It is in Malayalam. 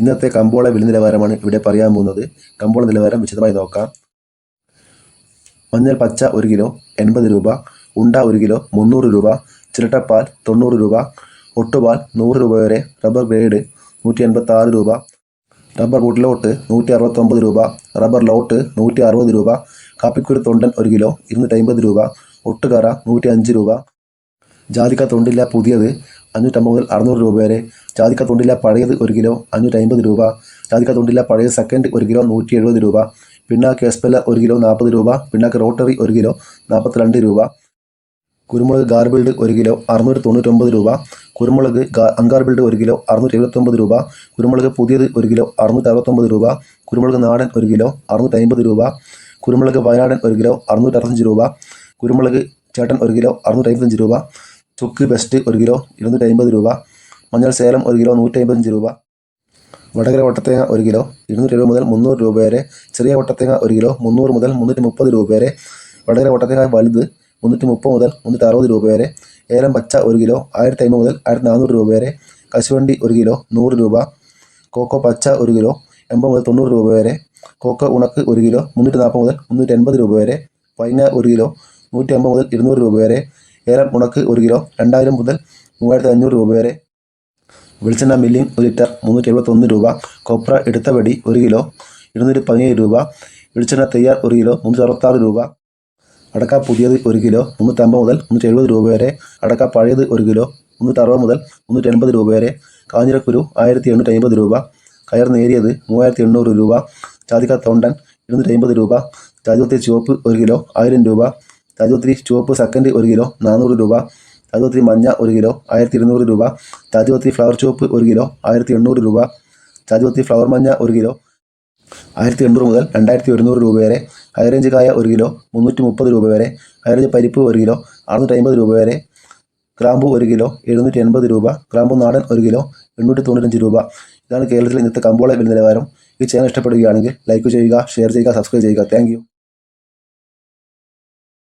ഇന്നത്തെ കമ്പോള വില നിലവാരമാണ് ഇവിടെ പറയാൻ പോകുന്നത്. കമ്പോള നിലവാരം വിശദമായി നോക്കാം. മഞ്ഞൾ പച്ച ഒരു കിലോ എൺപത് രൂപ. ഉണ്ട ഒരു കിലോ മുന്നൂറ് രൂപ. ചിരട്ടപ്പാൽ തൊണ്ണൂറ് രൂപ. ഒട്ടുപാൽ നൂറ് രൂപ വരെ. റബ്ബർ ഗ്രേഡ് നൂറ്റി എൺപത്തി ആറ് രൂപ. റബ്ബർ ബുട്ടിലോട്ട് നൂറ്റി അറുപത്തൊമ്പത് രൂപ. റബ്ബർ ലോട്ട് നൂറ്റി അറുപത് രൂപ. കാപ്പിക്കുരു തൊണ്ടൻ ഒരു കിലോ ഇരുന്നൂറ്റി അമ്പത് രൂപ. ഒട്ടുകറ നൂറ്റി അഞ്ച് രൂപ. ജാതിക്ക തൊണ്ടില്ല പുതിയത് അഞ്ഞൂറ്റമ്പത് മുതൽ അറുന്നൂറ് രൂപ വരെ ചാതിക്ക തൊണ്ടില്ല പഴയത് ഒരു കിലോ അഞ്ഞൂറ്റമ്പത് രൂപ ചാതിക്ക തൊണ്ടില്ല പഴയ സെക്കൻഡ് ഒരു കിലോ നൂറ്റി എഴുപത് രൂപ പിണ്ണാക്ക് എസ്പെല്ല ഒരു കിലോ നാൽപ്പത് രൂപ പിണ്ണാക്ക് റോട്ടറി ഒരു കിലോ നാൽപ്പത്തിരണ്ട് രൂപ കുരുമുളക് ഗാർബിൾഡ് ഒരു കിലോ അറുന്നൂറ്റി തൊണ്ണൂറ്റൊമ്പത് രൂപ കുരുമുളക് അൺഗാർബിൾഡ് ഒരു കിലോ അറുന്നൂറ്റി എഴുപത്തൊമ്പത് രൂപ കുരുമുളക് പുതിയത് ഒരു കിലോ അറുന്നൂറ്റി അറുപത്തൊമ്പത് രൂപ കുരുമുളക് നാടൻ ഒരു കിലോ അറുന്നൂറ്റി അമ്പത് രൂപ കുരുമുളക് വയനാടൻ ഒരു കിലോ അറുന്നൂറ്റി അറുപത്തഞ്ച് രൂപ കുരുമുളക് ചേട്ടൻ ഒരു കിലോ അറുന്നൂറ്റി അമ്പത്തഞ്ച് രൂപ ചുക്ക് ബെസ്റ്റ് ഒരു കിലോ ഇരുന്നൂറ്റി അമ്പത് രൂപ. മഞ്ഞൾ സേലം ഒരു കിലോ നൂറ്റി അമ്പത്തഞ്ച് രൂപ. വടകര വട്ടത്തേങ്ങ ഒരു കിലോ ഇരുന്നൂറ്റി എഴുപത് മുതൽ മുന്നൂറ് രൂപ വരെ. ചെറിയ വട്ടത്തേങ്ങ ഒരു കിലോ മുന്നൂറ് മുതൽ മുന്നൂറ്റി മുപ്പത് രൂപ വരെ. വടകര വട്ടത്തേങ്ങ വലുത് മുന്നൂറ്റി മുപ്പത് മുതൽ മുന്നൂറ്റി അറുപത് രൂപ വരെ. ഏലം പച്ച ഒരു കിലോ ആയിരത്തി അമ്പത് മുതൽ ആയിരത്തി നാനൂറ് രൂപ വരെ. കശുവണ്ടി ഒരു കിലോ നൂറ് രൂപ. കോക്കോ പച്ച ഒരു കിലോ എൺപത് മുതൽ തൊണ്ണൂറ് രൂപ വരെ. കോക്കോ ഉണക്ക് ഒരു കിലോ മുന്നൂറ്റി നാൽപ്പത് മുതൽ മുന്നൂറ്റി എൺപത് രൂപ വരെ. പൈന ഒരു കിലോ നൂറ്റി അമ്പത് മുതൽ ഇരുന്നൂറ് രൂപ വരെ. ഏലം ഉണക്ക് ഒരു കിലോ രണ്ടായിരം മുതൽ മൂവായിരത്തി അഞ്ഞൂറ് രൂപ വരെ. വെളിച്ചെണ്ണ മില്ലിംഗ് ഒരു ലിറ്റർ മുന്നൂറ്റി എഴുപത്തൊന്ന് രൂപ. കൊപ്ര എടുത്ത വെടി ഒരു കിലോ ഇരുന്നൂറ്റി പതിനേഴ് രൂപ. വെളിച്ചെണ്ണ തയ്യാർ ഒരു കിലോ മുന്നൂറ്റി അറുപത്താറ് രൂപ. അടക്ക പുതിയത് ഒരു കിലോ മുന്നൂറ്റമ്പത് മുതൽ മുന്നൂറ്റി എഴുപത് രൂപ വരെ. അടക്ക പഴയത് ഒരു കിലോ മുന്നൂറ്റി അറുപത് മുതൽ മുന്നൂറ്റി എൺപത് രൂപ വരെ. കാഞ്ഞിരക്കുരു ആയിരത്തി എണ്ണൂറ്റി അമ്പത് രൂപ. കയർ നേരിയത് മൂവായിരത്തി എണ്ണൂറ് രൂപ. ചാതിക്ക തൊണ്ടൻ ഇരുന്നൂറ്റി അമ്പത് രൂപ. ചാതികത്തെ ചുവപ്പ് ഒരു കിലോ ആയിരം രൂപ. ജാതിപത്രി ചുവപ്പ് സെക്കൻഡ് ഒരു കിലോ നാനൂറ് രൂപ. തജോത്രി മഞ്ഞ ഒരു കിലോ ആയിരത്തി ഇരുന്നൂറ് രൂപ തജോത്രി ഫ്ലവർ ചുവപ്പ് ഒരു കിലോ ആയിരത്തി എണ്ണൂറ് രൂപ തജോത്രി ഫ്ലവർ മഞ്ഞ ഒരു കിലോ ആയിരത്തി എണ്ണൂറ് മുതൽ രണ്ടായിരത്തി ഒരുന്നൂറ് രൂപ വരെ. ഹൈറേഞ്ച് കായ ഒരു കിലോ മുന്നൂറ്റി മുപ്പത് രൂപ വരെ. ഹൈറേഞ്ച് പരിപ്പ് ഒരു കിലോ അറുന്നൂറ്റി അമ്പത് രൂപ വരെ. ഗ്രാമ്പു ഒരു കിലോ എഴുന്നൂറ്റി എൺപത് രൂപ. ഗ്രാമ്പു നാടൻ ഒരു കിലോ എണ്ണൂറ്റി തൊണ്ണൂറ്റഞ്ച് രൂപ. ഇതാണ് കേരളത്തിലെ ഇന്നത്തെ കമ്പോള വില നിലവാരം. ഈ ചാനൽ ഇഷ്ടപ്പെടുകയാണെങ്കിൽ ലൈക്ക് ചെയ്യുക ഷെയർ ചെയ്യുക സബ്സ്ക്രൈബ് ചെയ്യുക. താങ്ക്